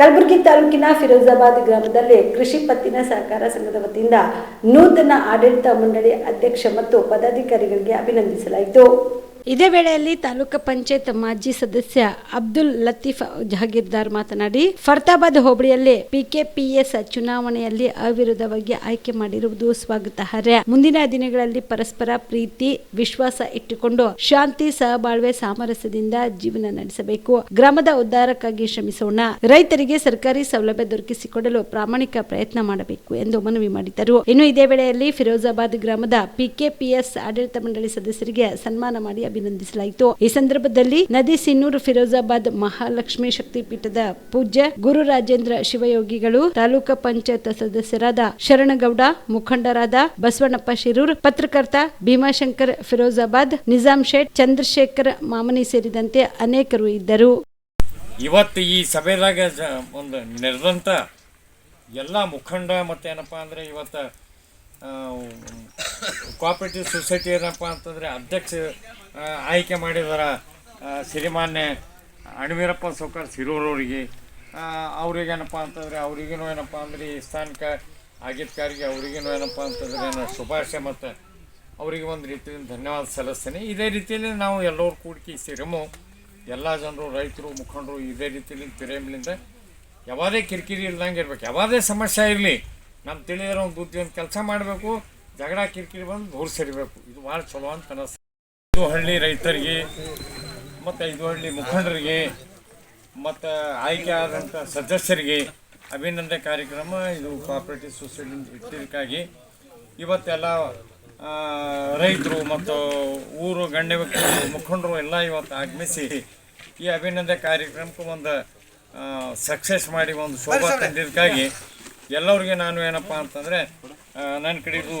ಕಲಬುರಗಿ ತಾಲೂಕಿನ ಫಿರೋಜಾಬಾದ್ ಗ್ರಾಮದಲ್ಲಿ ಕೃಷಿ ಪತ್ತಿನ ಸಹಕಾರ ಸಂಘದ ವತಿಯಿಂದ ನೂತನ ಆಡಳಿತ ಮಂಡಳಿ ಅಧ್ಯಕ್ಷ ಮತ್ತು ಪದಾಧಿಕಾರಿಗಳಿಗೆ ಅಭಿನಂದಿಸಲಾಯಿತು. ಇದೇ ವೇಳೆಯಲ್ಲಿ ತಾಲೂಕು ಪಂಚಾಯತ್ ಮಾಜಿ ಸದಸ್ಯ ಅಬ್ದುಲ್ ಲತೀಫ್ ಜಹಗೀರ್ದಾರ್ ಮಾತನಾಡಿ, ಫರ್ತಾಬಾದ್ ಹೋಬಳಿಯಲ್ಲಿ ಪಿಕೆಪಿಎಸ್ ಚುನಾವಣೆಯಲ್ಲಿ ಅವಿರೋಧವಾಗಿ ಆಯ್ಕೆ ಮಾಡಿರುವುದು ಸ್ವಾಗತಾರ್ಹ ಮುಂದಿನ ದಿನಗಳಲ್ಲಿ ಪರಸ್ಪರ ಪ್ರೀತಿ, ವಿಶ್ವಾಸ ಇಟ್ಟುಕೊಂಡು ಶಾಂತಿ, ಸಹಬಾಳ್ವೆ, ಸಾಮರಸ್ಯದಿಂದ ಜೀವನ ನಡೆಸಬೇಕು. ಗ್ರಾಮದ ಉದ್ಧಾರಕ್ಕಾಗಿ ಶ್ರಮಿಸೋಣ. ರೈತರಿಗೆ ಸರ್ಕಾರಿ ಸೌಲಭ್ಯ ದೊರಕಿಸಿಕೊಡಲು ಪ್ರಾಮಾಣಿಕ ಪ್ರಯತ್ನ ಮಾಡಬೇಕು ಎಂದು ಮನವಿ ಮಾಡಿದರು ಇನ್ನು ಇದೇ ವೇಳೆಯಲ್ಲಿ ಫಿರೋಜಾಬಾದ್ ಗ್ರಾಮದ ಪಿಕೆಪಿಎಸ್ ಆಡಳಿತ ಮಂಡಳಿ ಸದಸ್ಯರಿಗೆ ಸನ್ಮಾನ ಮಾಡಿ ಅಭಿನಂದಿಸಲಾಯಿತು. ಈ ಸಂದರ್ಭದಲ್ಲಿ ನದಿ ಸಿನ್ನೂರು ಫಿರೋಜಾಬಾದ್ ಮಹಾಲಕ್ಷ್ಮಿ ಶಕ್ತಿಪೀಠದ ಪೂಜ್ಯ ಗುರು ರಾಜೇಂದ್ರ ಶಿವಯೋಗಿಗಳು, ತಾಲೂಕಾ ಪಂಚಾಯತ್ ಸದಸ್ಯರಾದ ಶರಣಗೌಡ, ಮುಖಂಡರಾದ ಬಸವಣ್ಣಪ್ಪ ಶಿರೂರ್, ಪತ್ರಕರ್ತ ಭೀಮಾಶಂಕರ್ ಫಿರೋಜಾಬಾದ್, ನಿಜಾಂ ಶೇಟ್, ಚಂದ್ರಶೇಖರ್ ಮಾಮನಿ ಸೇರಿದಂತೆ ಅನೇಕರು ಇದ್ದರು. ಇವತ್ತು ಈ ಸಭೆದಾಗ ಒಂದು ನೆರೆದಂಥ ಎಲ್ಲ ಮುಖಂಡ ಮತ್ತು ಏನಪ್ಪ ಅಂದರೆ ಇವತ್ತು ಕೋಆಪರೇಟಿವ್ ಸೊಸೈಟಿ ಏನಪ್ಪ ಅಂತಂದರೆ ಅಧ್ಯಕ್ಷ ಆಯ್ಕೆ ಮಾಡಿದಾರ ಸಿರಿಮಾನ್ಯ ಅಣ್ವೀರಪ್ಪ ಸೌಕರ್ ಸಿರೂರವ್ರಿಗೆ. ಅವ್ರಿಗೇನಪ್ಪ ಅಂತಂದರೆ ಅವ್ರಿಗೇನು ಏನಪ್ಪ ಅಂದರೆ ಈ ಸ್ಥಾನಕ್ಕೆ ಆಗಿದ್ಕಾರಿಗೆ ಅವ್ರಿಗೇನು ಏನಪ್ಪ ಅಂತಂದರೆ ನಾನು ಶುಭಾಶಯ ಮತ್ತು ಅವರಿಗೆ ಒಂದು ರೀತಿಯಿಂದ ಧನ್ಯವಾದ ಸಲ್ಲಿಸ್ತೇನೆ. ಇದೇ ರೀತಿಯಲ್ಲಿ ನಾವು ಎಲ್ಲರೂ ಕೂಡಿಕೆ ಸಿರಮು, ಎಲ್ಲ ಜನರು, ರೈತರು, ಮುಖಂಡರು ಇದೇ ರೀತಿಯಲ್ಲಿ ತಿರೇಮ್ಲಿಂದ ಯಾವುದೇ ಕಿರಿಕಿರಿ ಇಲ್ದಂಗೆ ಇರ್ಬೇಕು. ಯಾವುದೇ ಸಮಸ್ಯೆ ಇರಲಿ ನಮ್ಮ ತಿಳಿದಿರೋ ಒಂದು ಬುದ್ಧಿ ಒಂದು ಕೆಲಸ ಮಾಡಬೇಕು, ಜಗಳ ಕಿರಿಕಿರಿ ಬಂದು ದೂರ ಸರಿಬೇಕು. ಇದು ಭಾಳ ಚಲೋ ಅಂತ ಅನಿಸ್ತದೆ ಇದು ಹಳ್ಳಿ ರೈತರಿಗೆ, ಮತ್ತು ಇದು ಹಳ್ಳಿ ಮುಖಂಡರಿಗೆ, ಮತ್ತು ಆಯ್ಕೆ ಆದಂಥ ಸದಸ್ಯರಿಗೆ ಅಭಿನಂದನೆ ಕಾರ್ಯಕ್ರಮ ಇದು ಕೋಆಪರೇಟಿವ್ ಸೊಸೈಟಿ ಇಟ್ಟಿದ್ದಕ್ಕಾಗಿ. ಇವತ್ತೆಲ್ಲ ರೈತರು ಮತ್ತು ಊರು ಗಣ್ಯ ವ್ಯಕ್ತಿಗಳು ಮುಖಂಡರು ಎಲ್ಲ ಇವತ್ತು ಆಗಮಿಸಿ ಈ ಅಭಿನಂದನೆ ಕಾರ್ಯಕ್ರಮಕ್ಕೂ ಒಂದು ಸಕ್ಸಸ್ ಮಾಡಿ ಒಂದು ಶೋಭಾ ತಂದಿದ್ದಕ್ಕಾಗಿ ಎಲ್ಲರಿಗೆ ನಾನು ಏನಪ್ಪ ಅಂತಂದರೆ ನನ್ನ ಕಡೆದು